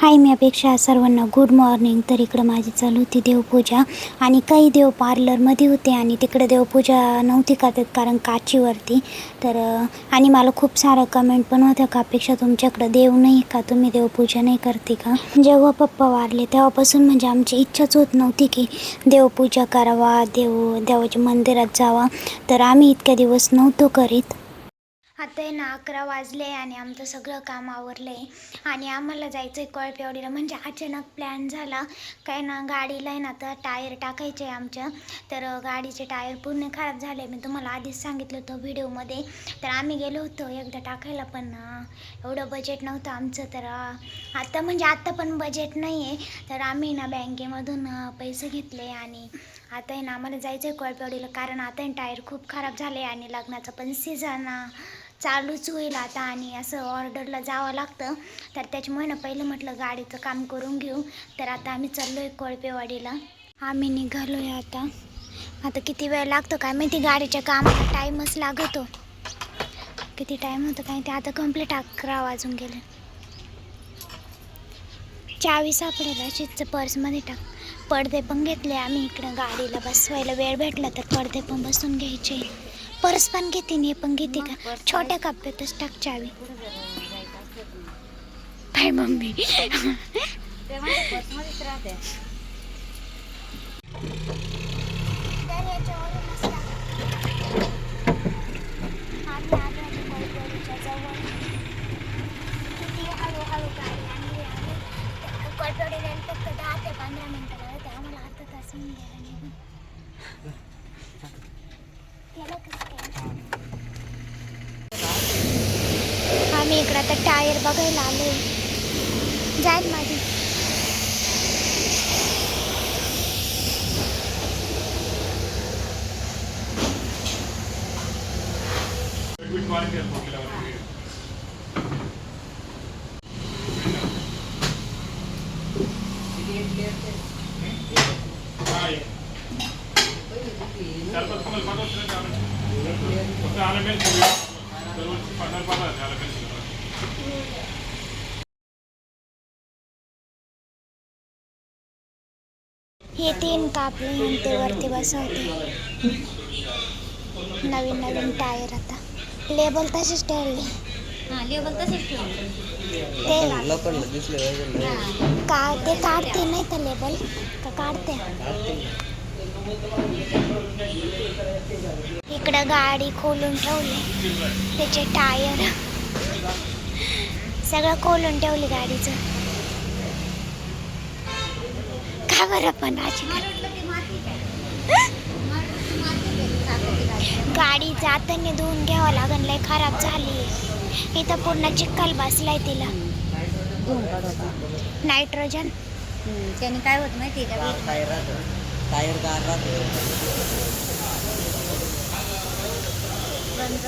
हाय मी अपेक्षा सर्वांना good morning तर इकडं माझी चालू होती देवपूजा. आणि काही देव पार्लरमध्ये होते आणि तिकडे देवपूजा नव्हती करतात कारण काचीवरती. तर आणि मला खूप साऱ्या कमेंट पण होत्या का अपेक्षा तुमच्याकडं देव नाही का? तुम्ही देवपूजा नाही करते का? जेव्हा पप्पा वारले तेव्हापासून म्हणजे आमची इच्छाच होत नव्हती की देवपूजा करावा देव देवाच्या मंदिरात जावा. तर आम्ही इतक्या दिवस नव्हतो करीत. आता आहे ना अकरा वाजले आणि आमचं सगळं काम आवरलं आहे आणि आम्हाला जायचं आहे कळपेवाडीला. म्हणजे अचानक प्लॅन झाला. काय ना गाडीला आहे ना तर टायर टाकायचे आहे आमच्या. तर गाडीचे टायर पूर्ण खराब झाले. मी तुम्हाला आधीच सांगितलं होतं व्हिडिओमध्ये. तर आम्ही गेलो होतो एकदा टाकायला पण एवढं बजेट नव्हतं आमचं. तर आत्ता म्हणजे आत्ता पण बजेट नाही आहे तर आम्ही ना बँकेमधून पैसे घेतले आणि आता आहे ना आम्हाला जायचं आहे कळपेवाडीला. कारण आता टायर खूप खराब झाले आणि लग्नाचं पण सीझन चालूच होईल आता आणि असं ऑर्डरला जावं लागतं. तर त्याच्यामुळे ना पहिलं म्हटलं गाडीचं काम करून घेऊ. तर आता आम्ही चाललो आहे कोळपेवाडीला. आम्ही निघालो आहे आता. आता किती वेळ लागतो काय माहिती? गाडीच्या कामाला टाईमच लागतो. किती टाईम होतं काय ते आता कंप्लीट अकरा वाजून गेले. चावी सापडेल अशीच पर्समध्ये टाक. पडदे पण घेतले आम्ही इकडं गाडीला बसवायला. वेळ भेटला तर पडदे पण बसून घ्यायचे. पर्स पण घेते हे पण घेते का? छोट्या कप्प्यातच टाक चावी. काय मम्मी आलो आणि कोळपेवाडीच्या जवळ. किती हळूहळू गाडी आणली आम्ही. कोळपेवाडीला यायला फक्त दहा ते पंधरा मिनिटं लागले आम्हाला अर्धा तास होऊन गेला निघून. गेलं कसं काय? आम्ही इकडं आता टायर बघायला आले जाईल माझी हे तीन कापले आणि ते वरती बसवते. नवीन नवीन टायर आता. लेबल तसेच ठेवले. हा ते हा. का ते काढते नाही तर लेबल? का काढते. इकडं गाडी खोलून ठेवली. त्याचे टायर. सगळं खोलून ठेवली गाडीचं. का बरं पण गाडी जाताना धुवून घ्यावं लागन लय खराब झाली. इथं पूर्ण चिखल बसलाय तिला. नायट्रोजन. त्याने काय होत माहिती आहे का टायर गार गंज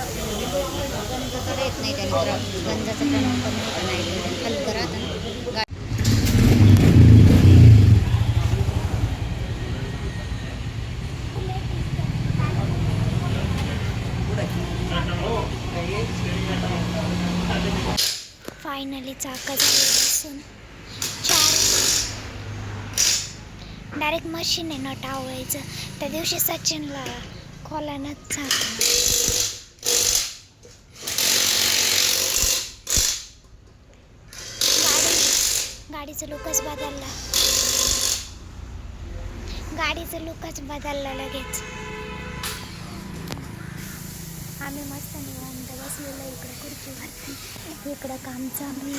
गंज तर येत नाही त्याने तर गंजाचं प्रमाण कमी होतं नाही. हलकं राहतं. ना गा- फायनली चाका झाले बसून चार डायरेक्ट मशीन आहे नट आवळायचं त्या दिवशी सचिनला खोलानच चाक गाडी गाडीचं लुकच बदलला. गाडीचं लुकच बदलला लगेच. आम्ही मस्त निवांत बसलेलो इकडं खुर्चीवरती. इकडं काम चालू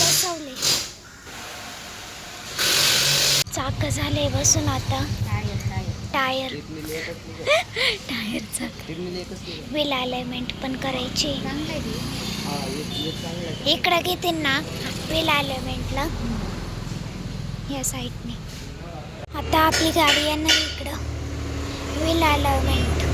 बसवले. चाक झाले बसून आता. टायर. टायरचा. व्हील अलाइनमेंट पण करायची. हा. इकडं घेते ना व्हील अलाइनमेंटला. या साईडने आता आपली गाडी येणार इकडं. व्हील अलाइनमेंट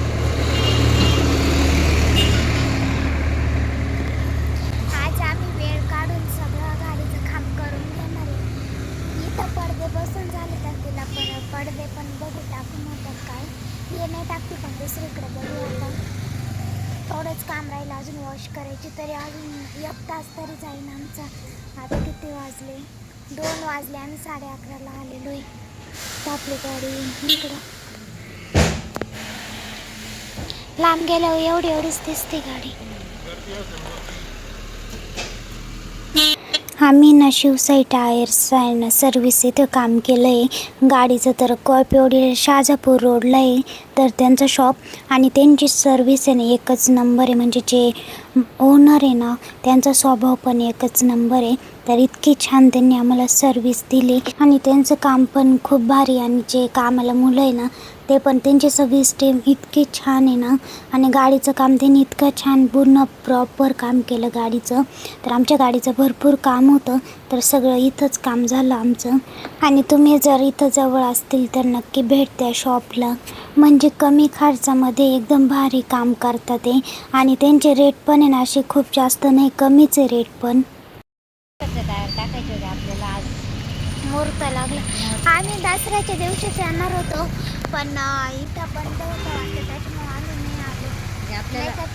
आज आम्ही वेळ काढून सगळं गाडीचं काम करून घेणार आहे इथं पडदे बसून झाले तर तिला पर पडदे पण बघू टाकून होतात काय हे नाही टाकते पण दुसरीकडे बघू आता थोडं थोडंच काम राहिलं अजून वॉश करायची तरी अजून एक तास तरी जाईल आमचा. आता किती वाजले? दोन वाजले आम्ही साडे अकराला आलेलो आहे आपली गाडी. इकडं. लांब गेल्यावर एवढी एवढीच दिसते गाडी. आम्ही ना शिवसाई टायर्स अँड सर्व्हिस इथं काम केलं आहे गाडीचं तर कॉप एवढी शाजापूर रोडला आहे. तर त्यांचं शॉप आणि त्यांची सर्विस आहे ना एकच नंबर आहे. म्हणजे जे ओनर आहे ना त्यांचा स्वभाव पण एकच नंबर आहे. तर इतकी छान त्यांनी आम्हाला सर्विस दिली. आणि त्यांचं काम पण खूप भारी आणि जे कामाला मुलं आहे ना ते पण त्यांची सर्विस टीम इतकी छान आहे ना. आणि गाडीचं काम त्यांनी इतकं छान पूर्ण प्रॉपर काम केलं गाडीचं. तर आमच्या गाडीचं भरपूर काम होतं. तर सगळं इथंच काम झालं आमचं. आणि तुम्ही जर इथं जवळ असतील तर नक्की भेट द्या शॉपला. म्हणजे कमी खर्चामध्ये एकदम भारी काम करतात ते. आणि त्यांचे रेट पण आहे ना असे खूप जास्त नाही कमीच आहे रेट पण. टायर टाकायचे होते आपल्याला आज. मुहूर्त लागला. आम्ही दसऱ्याच्या दिवशीच येणार होतो. पण इथं बंद होतं त्याच्यामुळे आम्ही नाही आलो. म्हणजे आपल्याला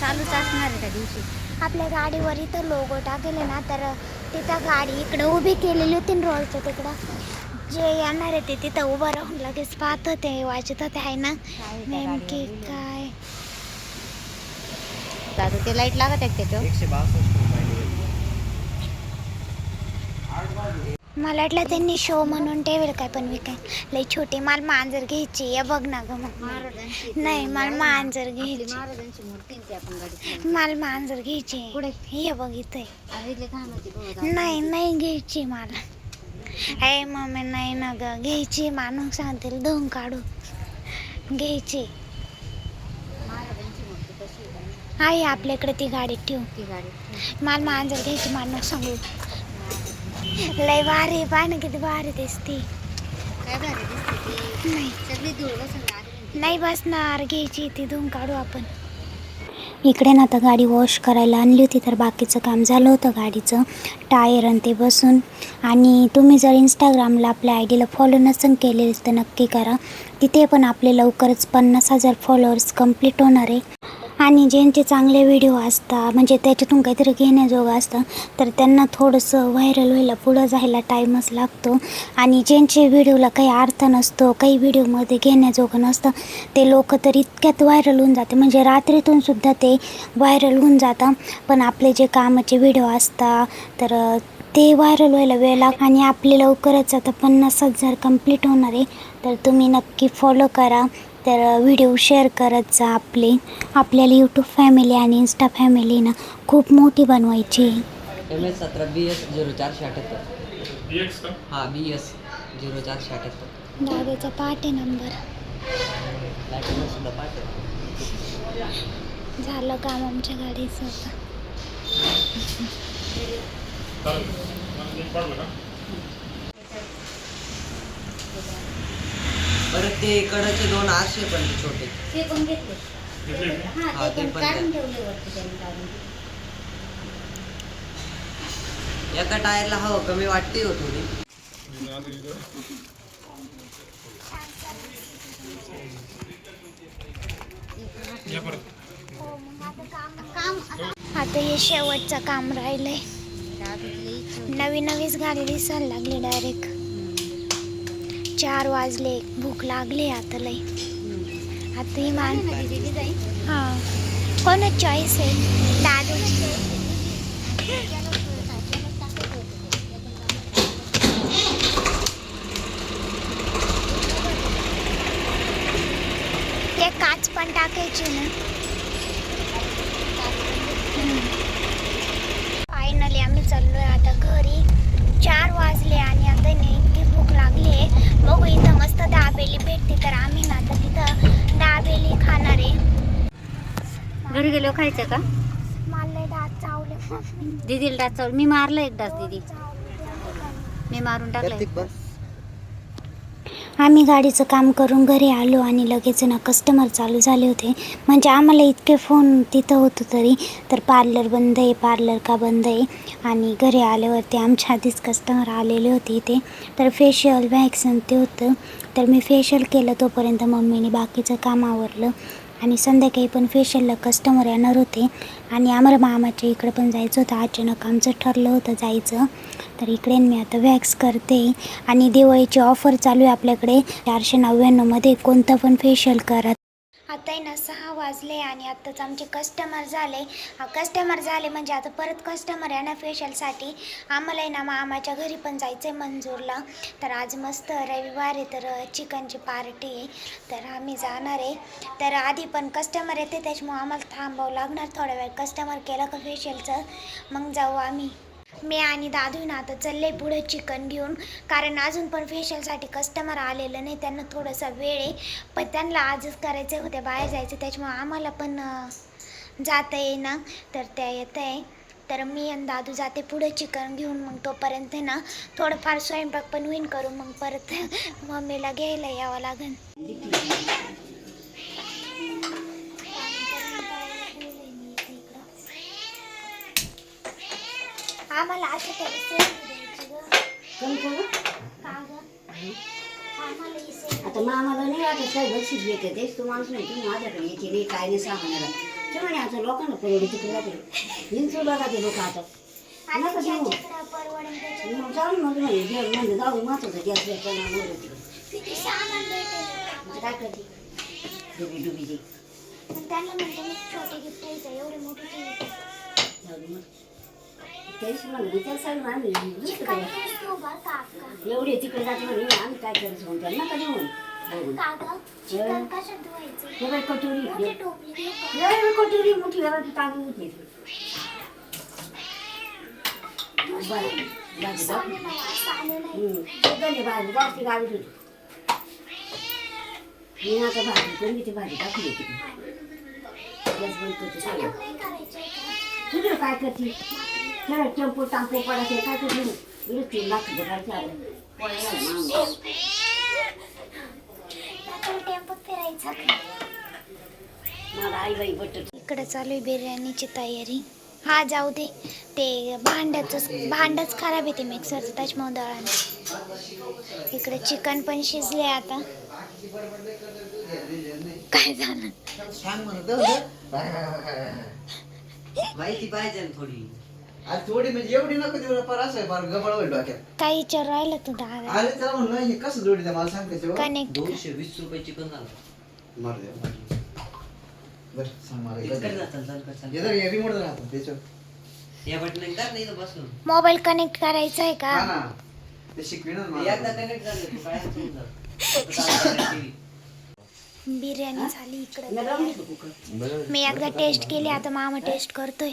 चालूच. असणार आहे त्या दिवशी. आपल्या गाडीवर इथं लोगो टाकले ना तर तिथं गाडी इकडं उभी केलेली होती ना रोडच्या तिकडं. जे येणार आहे ते तिथं उभं राहून लगेच पाहत होते वाचत होते आहे ना. नेमकी? काय? दादू ते लाइट लागत आहे का त्याच्यावर मला वाटलं त्यांनी शो म्हणून ठेवेल काय पण मी काय लई छोटी मला मांजर घ्यायची. या बघ ना ग मग. नाही मला मांजर घ्यायची. मला मांजर घ्यायची? हे बघ इथे. अरे नाही नाही घ्यायची मला. ए मम्मी नाही ना ग. घ्यायची. माणूस सांगतील धुवून काढू. घ्यायची. आहे? आपल्याकडे ती गाडीत ठेवू. गाडी मला मांजर घ्यायची माणूस सांगू. लय भारी पाय ना किती भारी दिसती. काय भारी दिसते ती. नाही. सगळी धूळ बसून लागली नाही बसणार घ्यायची ती धुवून काढू आपण. इकडे ना आता गाडी वॉश करायला आणली होती तर बाकीचं काम झालं होतं गाडीचं. टायर आणि ते बसून. आणि तुम्ही जर इंस्टाग्रामला आपल्या आय डीला फॉलो नसेल केले तर नक्की करा. तिथे पण आपले लवकरच पन्नास हजार फॉलोअर्स कंप्लीट होणार आहे. आणि ज्यांचे चांगले व्हिडिओ असतात म्हणजे त्याच्यातून काहीतरी घेण्याजोगं असतं तर त्यांना थोडंसं व्हायरल व्हायला पुढं जायला टाईमच लागतो. आणि ज्यांचे व्हिडिओला काही अर्थ नसतो काही व्हिडिओमध्ये घेण्याजोगं नसतं ते लोक तर इतक्यात व्हायरल होऊन जाते. म्हणजे रात्रीतून सुद्धा ते व्हायरल होऊन जातं. पण आपले जे कामाचे व्हिडिओ असतात तर ते व्हायरल व्हायला वेळ लाग आणि आपले लवकरच आता पन्नास हजार कंप्लीट होणार आहे तर तुम्ही नक्की फॉलो करा. तर व्हिडिओ शेअर करत जा आपले. आपल्याला यूट्यूब फॅमिली आणि इन्स्टा फॅमिली ना खूप मोठी बनवायची एम एस सतरा बी एस झिरो चारशे अठ्याहत्तर. हां बी एस झिरो चारशे अठ्याहत्तर. दादाचा पाठ आहे नंबर झालं काम आमच्या गाडीचं परत ते कडचे दोन आरशे पण छोटे ते पण घेतले हा हा, ते ते पण पण काढून द्या. ठेवले वरती त्यांनी काढून एका टायरला हवं कमी वाटते हो थोडी काम आता आता हे शेवटचं काम राहिलंय. नवी नवीच गाडी दिसायला लागली डायरेक्ट. चार वाजले. भूक लागली आता लई. आता ही मान हां. कोण चॉईस आहे? दादूची. ते काच पण टाकायची ना फायनली आम्ही चाललोय आता घरी चार वाजले आणि आता नाही इतकी भूक लागली आहे बघू इथं मस्त दाबेली भेटते तर आम्ही ना आता तिथं दाबेली खाणार आहे घरी गेलो खायचं का? मला दात चावले. दीदीला डास चावलं. मी मारलं एक डास दीदी. मी मारून टाकलं आम्ही गाडीचं काम करून घरी आलो आणि लगेच ना कस्टमर चालू झाले होते. म्हणजे आम्हाला इतके फोन तिथं होतं तरी. तर पार्लर बंद आहे पार्लर का बंद आहे? आणि घरी आल्यावरती आमच्या आधीच कस्टमर आलेले होते इथे. तर फेशियल वॅक्सन ते होतं. तर मी फेशियल केलं तोपर्यंत मम्मीने बाकीचं काम आवरलं. आणि संध्याकाळी पण फेशियलला कस्टमर येणार होते. आणि आम्हाला मामाच्या इकडं पण जायचं होतं. अचानक आमचं ठरलं होतं जायचं. तर इकडे मी आता वॅक्स करते. आणि दिवाळीची ऑफर चालू आहे आपल्याकडे. चारशे नव्याण्णवमध्ये कोणतं पण फेशियल करा. आता आहे ना सहा वाजले आणि आत्ताच आमचे कस्टमर झाले. कस्टमर झाले म्हणजे आता परत कस्टमर आहे ना फेशियलसाठी आम्हाला आहे ना मामाच्या घरी पण जायचं आहे मंजूरला. तर आज मस्त रविवार आहे तर चिकनची पार्टी आहे. तर आम्ही जाणार आहे. तर आधी पण कस्टमर येते त्याच्यामुळे आम्हाला थांबावं लागणार थोडा वेळ. कस्टमर केलं का फेशियलचं मग जाऊ आम्ही. मी आणि दादू ना आता चालले पुढे चिकन घेऊन. कारण अजून पण फेशियलसाठी कस्टमर आलेलं नाही त्यांना थोडासा वेळ आहे. पण त्यांना आजच करायचे होते बाहेर जायचं त्याच्यामुळे आम्हाला पण जाता येईना. तर त्या येत आहे तर मी आणि दादू जाते पुढे चिकन घेऊन मग तोपर्यंत आहे ना थोडंफार स्वयंपाक पण होईन करू मग परत मम्मीला घ्यायला यावं लागेल आम्हाला सेव आता मामाला नाही वाटत काय बक्षीस घेते तेच तू माणूस नाही तुम्ही माझ्याकडे यायची नाही काय नाही सामान्याला ते म्हणे आता लोकांना परवडी तिकडे जाते हिंसू बघा ते लोक आता. आता नका मग जाऊन मग जेवण म्हणजे जाऊ महत्वाचं गॅस काय करते डुबी डुबीची पण त्यांना म्हणते छोटे गिफ्ट एवढे मोठे एवढे तिकडे जाते म्हणे आम्ही काय करायचं म्हणतो नका देऊ म्हणे. बघून. का गं? चिकन कशात धुवायचं? हे बाई कटोरी. कटोरी मोठी वेळा तांदूळ होती भाजी जास्त गावीत होती मी आता भाजी करून ती भाजी टाकली होती गॅस बंद करते? तुझं काय करते? खेळ टेम्पो टाम्पो पडायचे काय इकडे तीन लाख करायचे आले. पोळ्या झाल्या मामा. त्याच्यावर टेम्पोत फिरायचं का? मला आई बाई बटत. इकडे चालू आहे बिर्याणीची तयारी. हा जाऊ दे. ते भांड्याचं भांडच खराब आहे ते मिक्सरचं त्याच्यामुळे दळण इकडे चिकन पण शिजले आता. काय झालं? सांग म्हणत माहिती पाहिजे थोडी. आज थोडी म्हणजे एवढी नको देऊ फार असं फार गबळ होईल डोक्यात. काय विचार राहिलं तू दादा? अरे त्याला म्हणलं हे कसं जोडी द्या मला सांग त्याच्यावर कनेक्ट दोनशे वीस रुपये चिकन झालं. मार दे. बर सांग मला इतकं एकदा. जातं, जातं, जातं. हे जर हे रिमोट राहतो त्याच्यावर. या बटन कर नाही तर बसून मोबाईल कनेक्ट करायचा आहे हा का ना. ते शिकवी ना एकदा मला. कनेक्ट झालं तू काय समजून जा. आता चालू आहे TV. बिर्याणी झाली इकडे. मी एकदा टेस्ट केली आता मामा टेस्ट करतोय.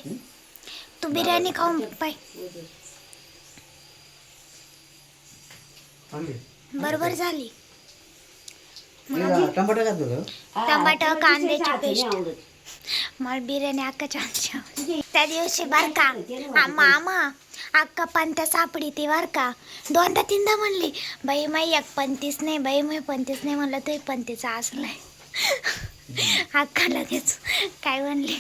तू बिर्याणी खाऊन पाय. बरोबर झाली. टमाटर घातलं कांद्याची. आवडत. मला बिर्याणी अक्का छान त्या दिवशी बर का आ, मामा अक्का पंत्या सापडी ती बर का. दोनदा तीनदा म्हणली बाई माई एक पंतीस नाही बाई माई पंतीस नाही म्हणलं तरी पंतीचा असलाय अक्का लगेच काय म्हणली